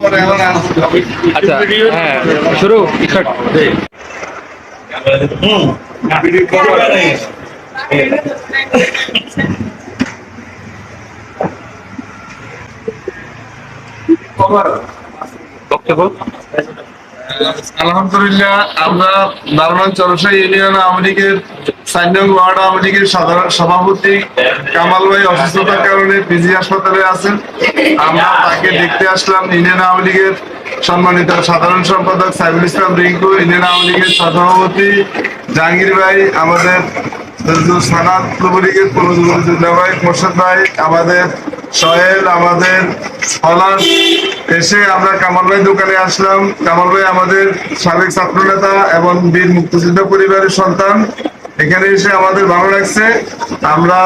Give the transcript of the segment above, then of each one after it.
আচ্ছা হ্যাঁ শুরু স্টার্ট বক্তব্য? আলহামদুলিল্লাহ, আমরা দারমান চরসা ইউনিয়ন আওয়ামী লীগের ওয়ার্ড আওয়ামী লীগের সাধারণ সভাপতি কামাল ভাই অসুস্থতার কারণে পিজি হাসপাতালে আছেন। আমরা তাকে দেখতে আসলাম, ইউনিয়ন আওয়ামী লীগের সম্মানিত সাধারণ সম্পাদক সাইবুল ইসলাম রিঙ্কু, ইউনিয়ন আওয়ামী লীগের সভাপতি জাহাঙ্গীর ভাই, আমাদের সানাত যুবলীগের পূর্বজুল্লাহ ভাই, মোর্শেদ ভাই, আমাদের সোহেল, আমাদের পলাশ এসে আমরা কামাল ভাই দোকানে আসলাম। কামাল ভাই আমাদের সাবেক ছাত্র নেতা এবং বীর মুক্তিযোদ্ধা পরিবারের সন্তান। এখানে এসে আমাদের ভালো লাগছে। আমরা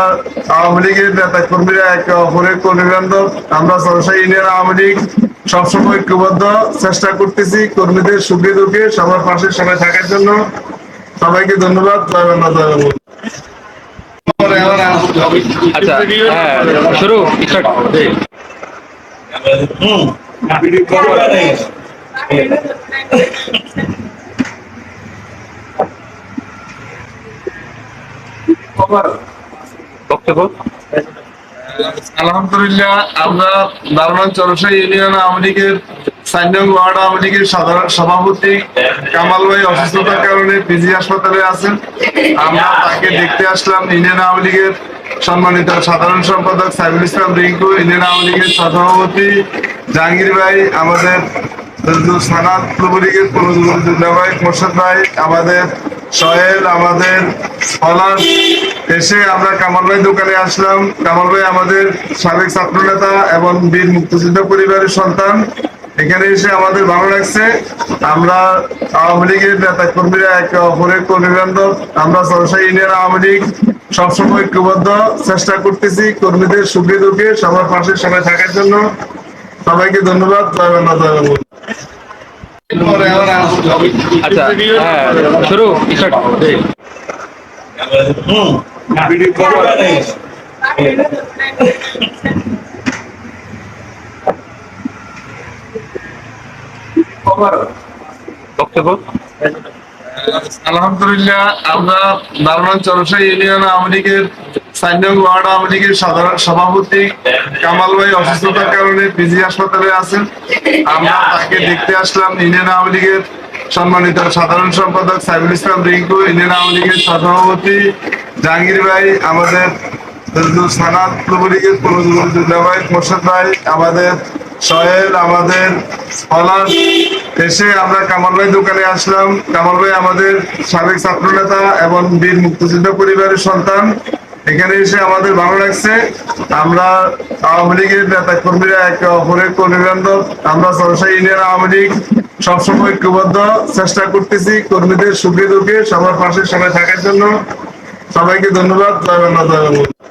আওয়ামী লীগের নেতা কর্মীরা একে অপরের কর্মীবান্ধব। আমরা সরসাই ইউনিয়ন আওয়ামী লীগ সবসময় ঐক্যবদ্ধ। চেষ্টা করতেছি কর্মীদের সুখে দুঃখে সবার পাশে সবাই থাকার জন্য। সবাইকে ধন্যবাদ। জয় বাংলা, জয়। আচ্ছা হ্যাঁ শুরু স্টার্ট আলহামদুলিল্লাহ, আমরা দারমান চরসা ইউনিয়ন আওয়ামী লীগের সাইনং ওয়ার্ড আওয়ামী লীগের সাধারণ সভাপতি কামাল ভাই অসুস্থতার কারণে পিজি হাসপাতালে আছেন। আমরা তাকে দেখতে আসলাম, ইউনিয়ন আওয়ামী লীগের সম্মানিত সাধারণ সম্পাদক সাইবুল ইসলাম রিঙ্কু ইউনিয়ন আওয়ামী লীগের সভাপতি জাহাঙ্গীর ভাই, আমাদের সানাত ভাই মোর্শেদ ভাই, আমাদের সোহেল, আমাদের এসে আমরা কামাল ভাই দোকানে আসলাম। কামাল ভাই আমাদের সাবেক ছাত্র নেতা এবং বীর মুক্তিযোদ্ধা পরিবারের সন্তান। এখানে এসে আমাদের ভালো লাগছে। আমরা আওয়ামী লীগের নেতা কর্মীরা একে অপরের কর্মীবান্ধব। আমরা সরসা ইন্ডিয়ান আওয়ামী লীগ সবসময় ঐক্যবদ্ধ চেষ্টা করতেছি কর্মীদের সুখে দুঃখে সবার পাশে সবাই থাকার জন্য। সবাইকে ধন্যবাদ জয় বাংলা জয় বাংলা। আচ্ছা হ্যাঁ শুরু বক্তব্য? আলহামদুলিল্লাহ, আমরা ইউনিয়ন আওয়ামী লীগের ওয়ার্ড আওয়ামী লীগের সাধারণ সভাপতি কামাল ভাই অসুস্থতার কারণে পিজি হাসপাতালে আছেন। আমরা তাকে দেখতে আসলাম, ইউনিয়ন আওয়ামী লীগের সম্মানিত সাধারণ সম্পাদক সাইবুল ইসলাম রিঙ্কু, ইউনিয়ন আওয়ামী লীগের সভাপতি জাহাঙ্গীর ভাই, আমাদের সানাত পূর্বজুল্লাহ ভাই মোর্শেদ ভাই, আমাদের সোহেল, আমাদের এসে আমরা কামাল ভাই দোকানে আসলাম। কামাল ভাই আমাদের সাবেক ছাত্র নেতা এবং বীর পরিবারের সন্তান। এখানে এসে আমাদের ভালো লাগছে। আমরা আওয়ামী লীগের নেতা কর্মীরা একে অপরের আমরা ইউনিয়ন আওয়ামী লীগ সবসময় ঐক্যবদ্ধ। চেষ্টা করতেছি কর্মীদের সুখে দুঃখে সবার পাশে সবাই থাকার জন্য। সবাইকে ধন্যবাদ। জয় বাংলা, জয়।